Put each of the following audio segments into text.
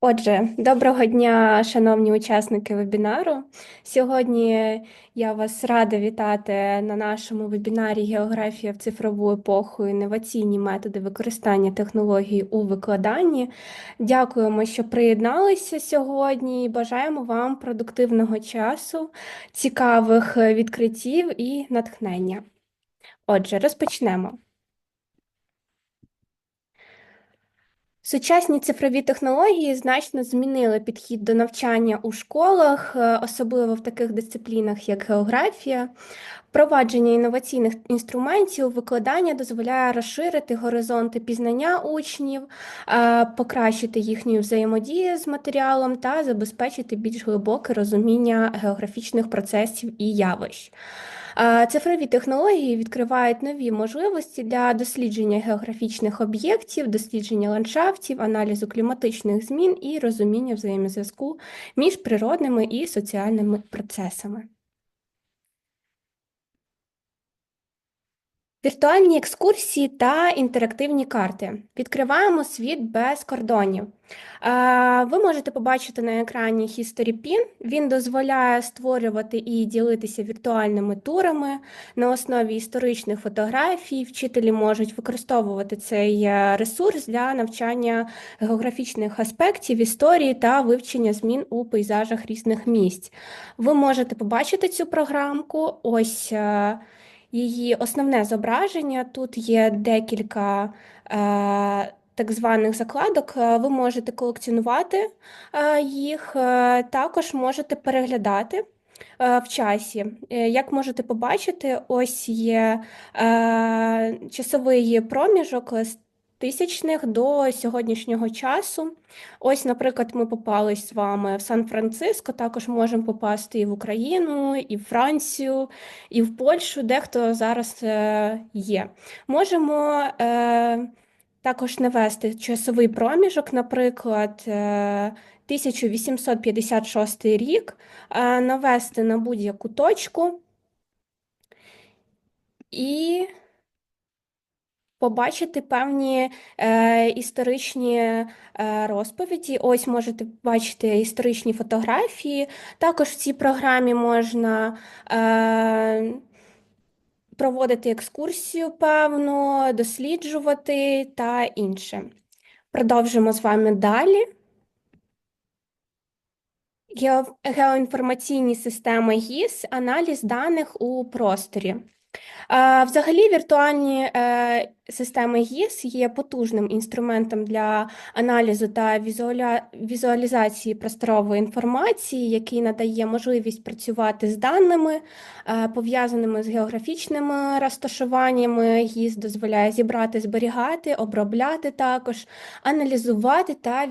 Отже, доброго дня, шановні учасники вебінару. Сьогодні я вас рада вітати на нашому вебінарі Географія в цифрову епоху. Інноваційні методи використання технологій у викладанні. Дякуємо, що приєдналися сьогодні. і Бажаємо вам продуктивного часу, цікавих відкриттів і натхнення. Отже, розпочнемо. Сучасні цифрові технології значно змінили підхід до навчання у школах, е, особливо в таких дисциплінах, як географія. Впровадження інноваційних інструментів викладання дозволяє розширити горизонти пізнання учнів, е, покращити їхню взаємодію з матеріалом та забезпечити більш глибоке розуміння географічних процесів і явищ. Цифрові технології відкривають нові можливості для дослідження географічних об'єктів, дослідження ландшафтів, аналізу кліматичних змін і розуміння взаємозв'язку між природними і соціальними процесами. Віртуальні екскурсії та інтерактивні карти. Відкриваємо світ без кордонів. Ви можете побачити на екрані History Pin. Він дозволяє створювати і ділитися віртуальними турами на основі історичних фотографій. Вчителі можуть використовувати цей е, ресурс для навчання географічних аспектів історії та вивчення змін у пейзажах різних місць. Ви можете побачити цю програмку. Ось е, її основне зображення. Тут є декілька. Е, так званих закладок, е, ви можете колекціонувати е, їх, також можете переглядати в часі. Як можете побачити, ось є часовий проміжок з тисячних до сьогоднішнього часу. Ось, наприклад, ми попались з вами в Сан-Франциско, також можемо попасти і в Україну, і в Францію, і в Польщу, де хто зараз є. Можемо також навести часовий проміжок, наприклад, 1856 е, рік, е, навести на будь-яку точку і побачити певні е, історичні е, розповіді. Ось можете бачити історичні фотографії. Також в цій програмі можна. Е, проводити екскурсію, певну, досліджувати та інше. Продовжимо з вами далі. Геоінформаційні системи ГІС, аналіз даних у просторі. Взагалі, віртуальні е, системи ГІС є потужним інструментом для аналізу та візуалізації просторової інформації, який надає можливість працювати з даними, е, пов'язаними з географічними розташуваннями. ГІС дозволяє зібрати, зберігати, обробляти також, аналізувати та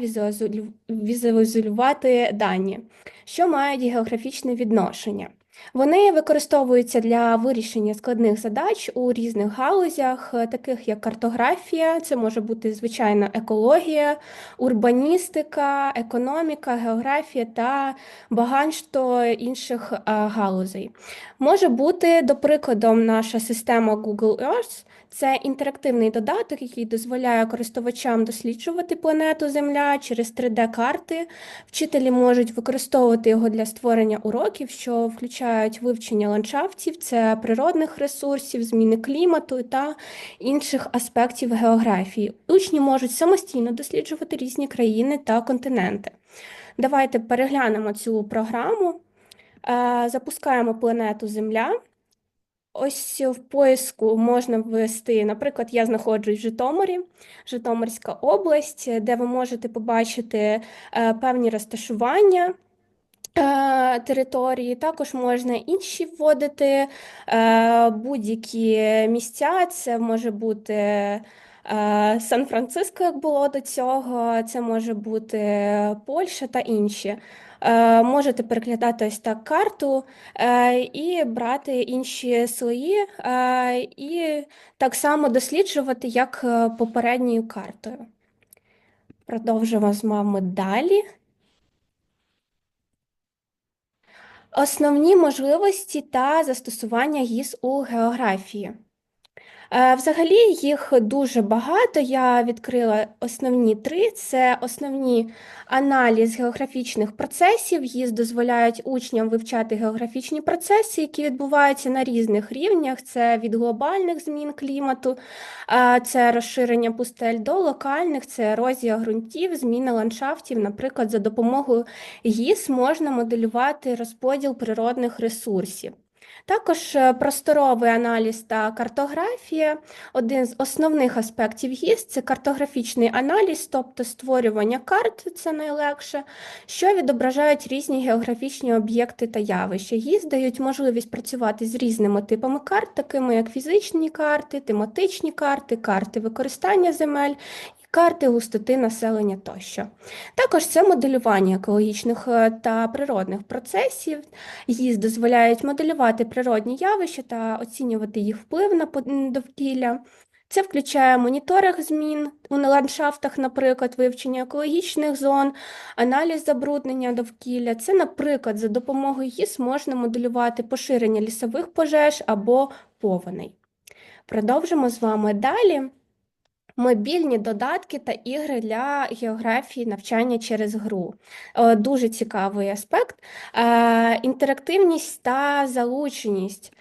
візуалізувати дані, що мають географічне відношення. Вони використовуються для вирішення складних задач у різних галузях, е, таких як картографія, це може бути звичайно екологія, урбаністика, економіка, географія та багато інших е, галузей. Може бути, до прикладу, наша система Google Earth. Це інтерактивний додаток, який дозволяє користувачам досліджувати планету Земля через 3D-карти. Вчителі можуть використовувати його для створення уроків, що включають вивчення ландшафтів, це природних ресурсів, зміни клімату та інших аспектів географії. Учні можуть самостійно досліджувати різні країни та континенти. Давайте переглянемо цю програму. Е, запускаємо планету Земля. Ось в поиску можна ввести, наприклад, я знаходжусь в Житомирі, Житомирська область, де ви можете побачити е, певні розташування території. Також можна інші вводити е, будь-які місця. Це може бути Сан-Франциско, як було до цього, це може бути Польща та інші. Е, можете переглядати ось так карту е, і брати інші слої, е, і так само досліджувати, як попередньою картою. Продовжимо з вами далі. Основні можливості та застосування ГІС у географії. Е, Взагалі їх дуже багато. Я відкрила основні три: це основні аналіз географічних процесів. Її дозволяють учням вивчати географічні процеси, які відбуваються на різних рівнях. Це від глобальних змін клімату, е, це розширення пустель до локальних, це ерозія ґрунтів, зміна ландшафтів. Наприклад, за допомогою ГІС можна моделювати розподіл природних ресурсів. Також е, просторовий аналіз та картографія. Один з основних аспектів ГІС це картографічний аналіз, тобто створювання карт, це найлегше, що відображають різні географічні об'єкти та явища. ГІС дають можливість працювати з різними типами карт, такими як фізичні карти, тематичні карти, карти використання земель карти густоти населення тощо. Також це моделювання екологічних е, та природних процесів. Її дозволяють моделювати природні явища та оцінювати їх вплив на довкілля. Це включає моніторинг змін у ландшафтах, наприклад, вивчення екологічних зон, аналіз забруднення довкілля. Це, наприклад, за допомогою ГІС можна моделювати поширення лісових пожеж або повеней. Продовжимо з вами далі. Мобільні додатки та ігри для географії навчання через гру. Е, дуже цікавий аспект. Е, інтерактивність та залученість.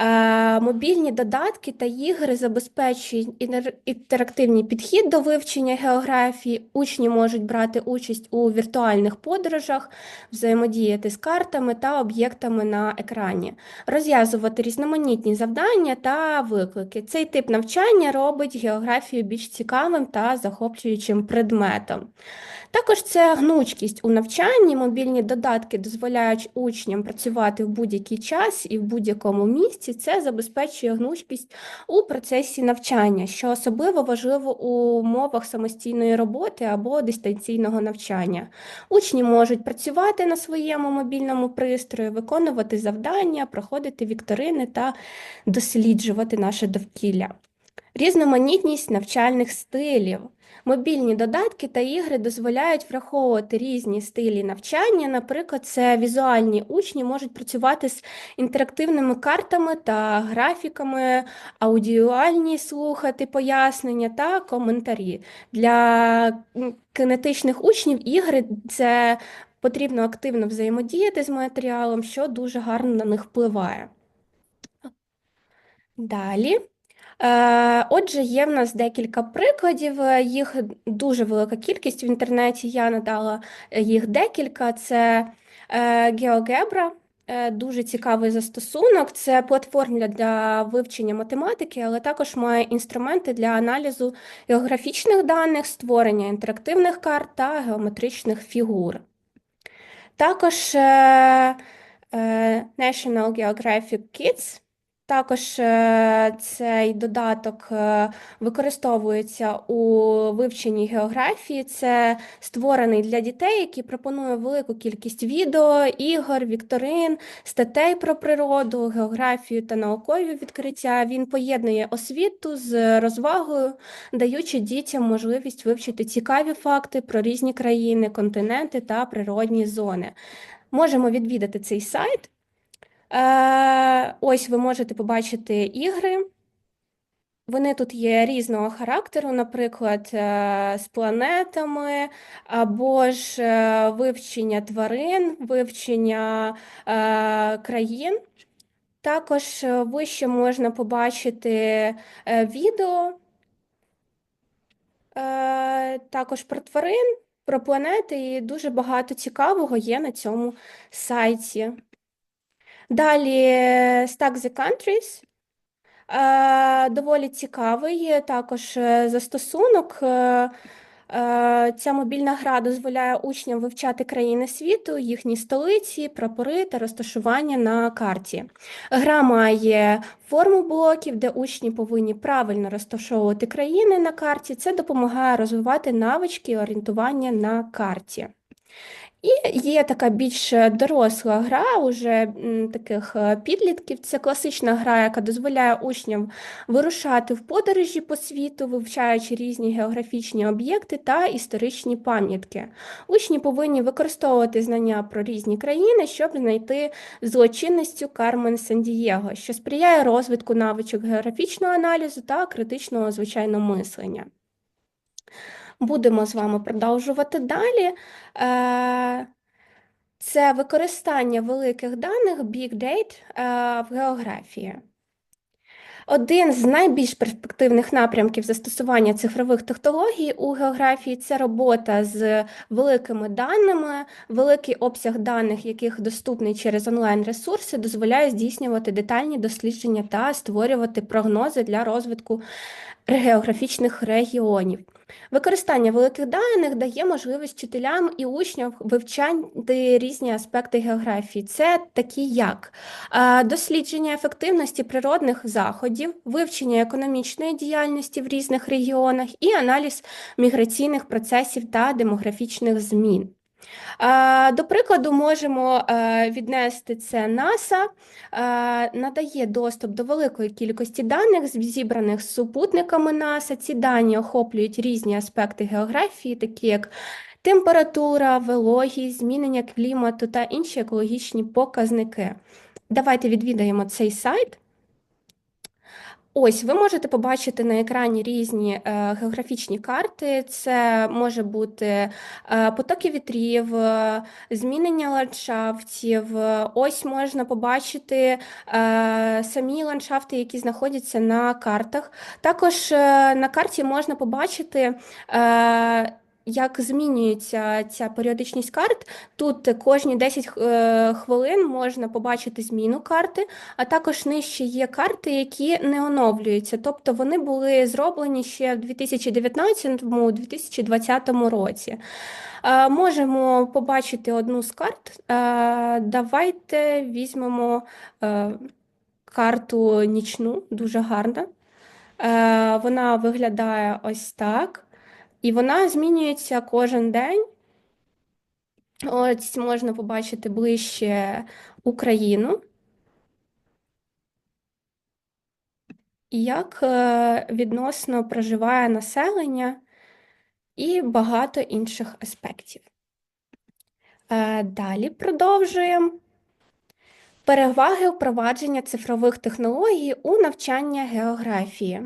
Е, мобільні додатки та ігри забезпечують інтерактивний підхід до вивчення географії. Учні можуть брати участь у віртуальних подорожах, взаємодіяти з картами та об'єктами на екрані, розв'язувати різноманітні завдання та виклики. Цей тип навчання робить географію більш цікавим та захоплюючим предметом. Також це гнучкість у навчанні. Мобільні додатки дозволяють учням працювати в будь-який час і в будь-якому місці. Це забезпечує гнучкість у процесі навчання, що особливо важливо у умовах самостійної роботи або дистанційного навчання. Учні можуть працювати на своєму мобільному пристрої, виконувати завдання, проходити вікторини та досліджувати наше довкілля. Різноманітність навчальних стилів. Мобільні додатки та ігри дозволяють враховувати різні стилі навчання. Наприклад, це візуальні учні можуть працювати з інтерактивними картами та графіками, аудіуальні слухати пояснення та коментарі. Для кинетичних учнів ігри це потрібно активно взаємодіяти з матеріалом, що дуже гарно на них впливає. Далі. Е, отже, є в нас декілька прикладів, е, їх дуже велика кількість в інтернеті. Я надала е, їх декілька. Це GeoGebra, дуже цікавий застосунок. Це платформа для вивчення математики, але також має інструменти для аналізу географічних даних, створення інтерактивних карт та геометричних фігур. Також National Geographic Kids. Також е, цей додаток е, використовується у вивченні географії. Це створений для дітей, який пропонує велику кількість відео, ігор, вікторин, статей про природу, географію та наукові відкриття. Він поєднує освіту з розвагою, даючи дітям можливість вивчити цікаві факти про різні країни, континенти та природні зони. Можемо відвідати цей сайт. Е, ось ви можете побачити ігри. Вони тут є різного характеру, наприклад, е, з планетами, або ж е, вивчення тварин, вивчення країн. Також вище можна побачити відео, також про тварин, про планети, і дуже багато цікавого є на цьому сайті. Далі Stack the Countries. Е, доволі цікавий також е, застосунок. Е, ця мобільна гра дозволяє учням вивчати країни світу, їхні столиці, прапори та розташування на карті. Гра має форму блоків, де учні повинні правильно розташовувати країни на карті. Це допомагає розвивати навички орієнтування на карті. І є така більш доросла гра уже таких е, підлітків. Це класична гра, яка дозволяє учням вирушати в подорожі по світу, вивчаючи різні географічні об'єкти та історичні пам'ятки. Учні повинні використовувати знання про різні країни, щоб знайти злочинністю Кармен Сандієго, що сприяє розвитку навичок географічного аналізу та критичного звичайного мислення. Будемо з вами продовжувати далі. Е, це використання великих даних Big Data е, в географії. Один з найбільш перспективних напрямків застосування цифрових технологій у географії це робота з великими даними, великий обсяг даних, яких доступний через онлайн-ресурси, дозволяє здійснювати детальні дослідження та створювати прогнози для розвитку географічних регіонів. Використання великих даних дає можливість вчителям і учням вивчати різні аспекти географії. Це такі як дослідження ефективності природних заходів, вивчення економічної діяльності в різних регіонах і аналіз міграційних процесів та демографічних змін. До прикладу, можемо е, віднести це НАСА, надає доступ до великої кількості даних, зібраних з супутниками НАСА. Ці дані охоплюють різні аспекти географії, такі як температура, вологість, змінення клімату та інші екологічні показники. Давайте відвідаємо цей сайт. Ось ви можете побачити на екрані різні е, географічні карти. Це може бути е, потоки вітрів, е, змінення ландшафтів. Ось можна побачити самі ландшафти, які знаходяться на картах. Також на карті можна побачити. Як змінюється ця періодичність карт. Тут кожні 10 е, хвилин можна побачити зміну карти, а також нижче є карти, які не оновлюються. Тобто вони були зроблені ще в 2019-2020 році. Е, можемо побачити одну з карт. Е, давайте візьмемо карту нічну, дуже гарна. Вона виглядає ось так. І вона змінюється кожен день. Ось можна побачити ближче Україну. Як е, відносно проживає населення і багато інших аспектів. Е, далі продовжуємо. Переваги впровадження цифрових технологій у навчання географії.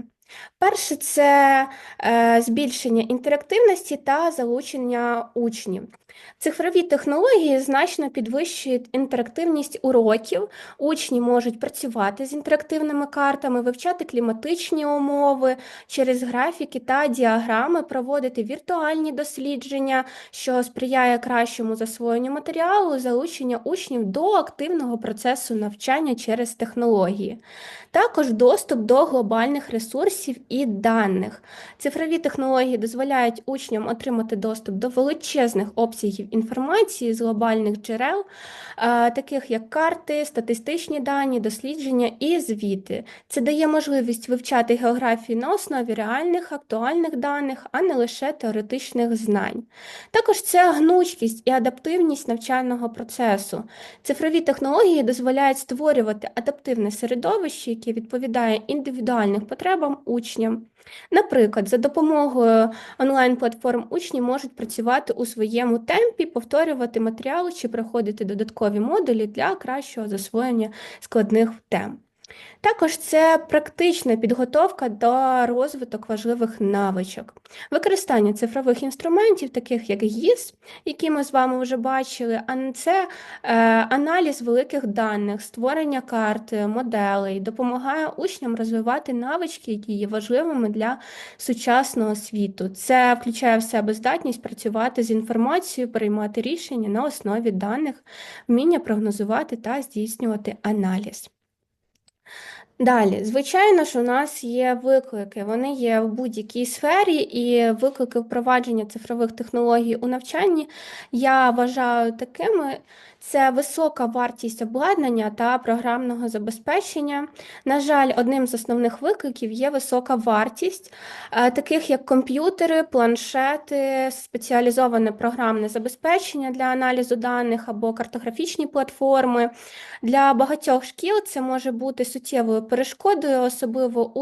Перше це е, збільшення інтерактивності та залучення учнів. Цифрові технології значно підвищують інтерактивність уроків. Учні можуть працювати з інтерактивними картами, вивчати кліматичні умови через графіки та діаграми, проводити віртуальні дослідження, що сприяє кращому засвоєнню матеріалу, залучення учнів до активного процесу навчання через технології. Також доступ до глобальних ресурсів і даних. Цифрові технології дозволяють учням отримати доступ до величезних обсягів інформації з глобальних джерел, таких як карти, статистичні дані, дослідження і звіти. Це дає можливість вивчати географію на основі реальних актуальних даних, а не лише теоретичних знань. Також це гнучкість і адаптивність навчального процесу. Цифрові технології дозволяють створювати адаптивне середовище, яке відповідає індивідуальним потребам учням. Наприклад, за допомогою онлайн-платформ учні можуть працювати у своєму темпі, повторювати матеріали чи проходити додаткові модулі для кращого засвоєння складних тем. Також це практична підготовка до розвиток важливих навичок, використання цифрових інструментів, таких як ГІС, які ми з вами вже бачили, а це е, аналіз великих даних, створення карт, моделей, допомагає учням розвивати навички, які є важливими для сучасного світу. Це включає в себе здатність працювати з інформацією, приймати рішення на основі даних, вміння прогнозувати та здійснювати аналіз. Далі, звичайно ж, у нас є виклики. Вони є в будь-якій сфері, і виклики впровадження цифрових технологій у навчанні я вважаю такими. Це висока вартість обладнання та програмного забезпечення. На жаль, одним з основних викликів є висока вартість, е, таких як комп'ютери, планшети, спеціалізоване програмне забезпечення для аналізу даних або картографічні платформи. Для багатьох шкіл це може бути суттєвою перешкодою, особливо у